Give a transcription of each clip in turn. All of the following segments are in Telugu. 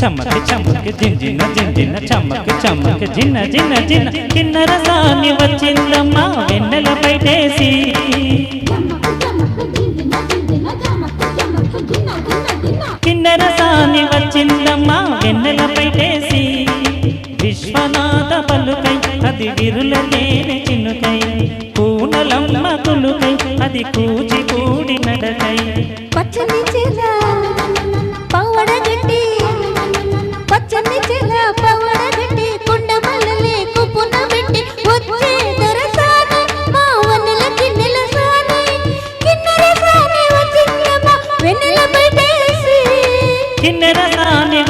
చమక చమక జింజిన జింజిన చమక చమక జిన్న జిన్న జిన్న కిన్నర సాని వచ్చిందమ్మా వెన్నెల బయటేసి కిన్నర వచ్చిందమ్మా వెన్నెల పైటేసి విశ్వనాథ పలుకై అది విరుల తేనె చినుకై. పూనలమ్మ కులుకై అది కూచిపూడి నడకై. పచ్చని కిన్నెర సాని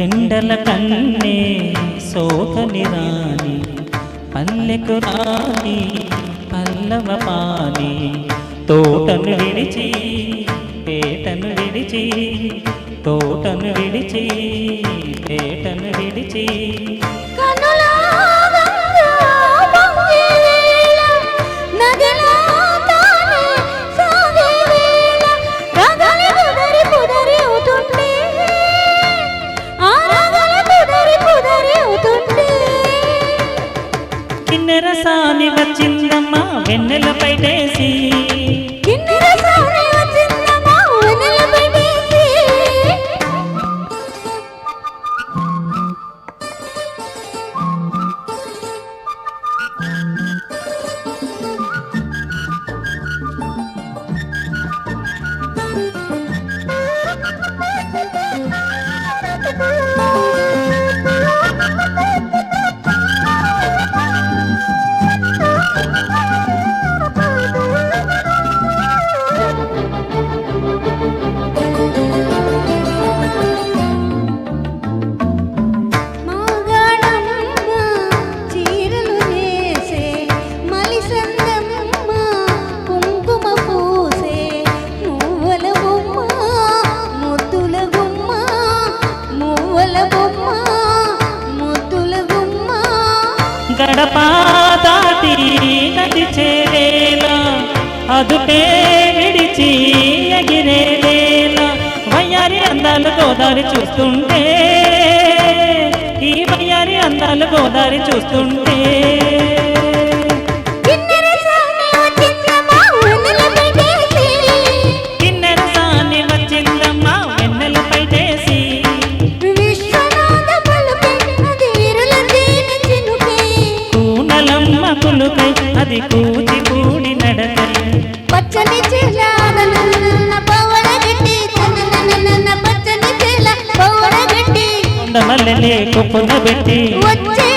ఎండల కన్నే సోకని రాని పల్లెకు రాని పల్లవ పాని తోటను విడిచి పేటను విడిచి తోటను విడిచి పేటను విడిచి కిన్నెర వచ్చిందమ్మా వెన్నెల పైటేసి. గడప దాటి నది చేరేలా అదుపే విడిచి ఎగిరేలా వయ్యారి అందాలు గోదారి చూస్తుంటే ఈ వయ్యారి అందాలు గోదారి చూస్తుంటే కూచిపూడి పచ్చని కొండమల్లెలే కొప్పున పెట్టి వచ్చే